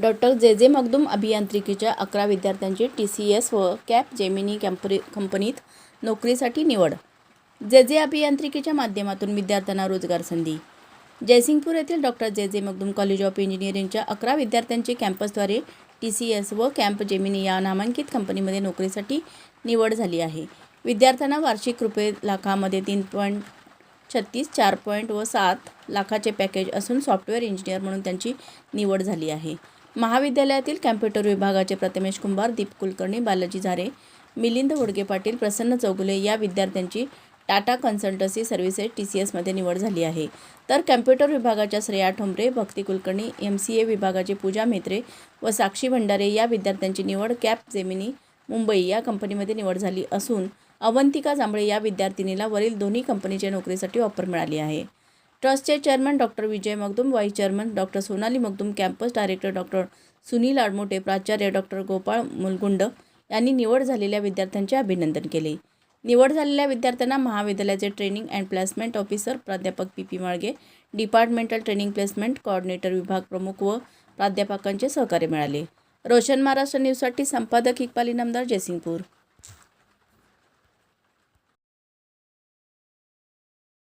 Doctor जे जे मगदूम अभियांत्रिकीच्या अकरा विद्यार्थ्यांची टी सी एस व कॅप जेमिनी कॅम्परी कंपनीत नोकरीसाठी निवड. जे जे अभियांत्रिकीच्या माध्यमातून विद्यार्थ्यांना रोजगार संधी. जयसिंगपूर येथील डॉक्टर जे जे मगदूम कॉलेज ऑफ इंजिनिअरिंगच्या अकरा विद्यार्थ्यांची कॅम्पसद्वारे टी सी एस व कॅम्प जेमिनी या नामांकित कंपनीमध्ये नोकरीसाठी निवड झाली आहे. विद्यार्थ्यांना वार्षिक रुपये लाखामध्ये तीन पॉईंट छत्तीस चार पॉईंट व सात लाखाचे पॅकेज असून सॉफ्टवेअर इंजिनियर म्हणून त्यांची निवड झाली आहे. महाविद्यालयातील कॅम्प्युटर विभागाचे प्रथमेश कुंभार दीप कुलकर्णी बालाजी झारे मिलिंद वडगे पाटील प्रसन्न चौगुले या विद्यार्थ्यांची Tata consultancy services T C एसमध्ये निवड झाली आहे. तर कॅम्प्युटर विभागाच्या Shreya Thombare Bhakti Kulkarni M C A विभागाचे पूजा मेत्रे व साक्षी भंडारे या विद्यार्थ्यांची निवड कॅप जेमिनी मुंबई या कंपनीमध्ये निवड झाली असून अवंतिका जांभळे या विद्यार्थिनीला वरील दोन्ही कंपनीच्या नोकरीसाठी ऑफर मिळाली आहे. ट्रस्टचे chairman doctor Vijay Magdum vice chairman doctor Sonali Magdum campus director doctor Sunil Admote प्राचार्य डॉक्टर गोपाळ मुलगुंड यांनी निवड झालेल्या विद्यार्थ्यांचे अभिनंदन केले. निवड झालेल्या विद्यार्थ्यांना महाविद्यालयाचे ट्रेनिंग अँड प्लेसमेंट ऑफिसर प्राध्यापक P P Malge departmental training placement coordinator विभाग प्रमुख व प्राध्यापकांचे सहकार्य मिळाले. रोशन महाराष्ट्र न्यूजसाठी संपादक इक्बाल इनामदार जयसिंगपूर.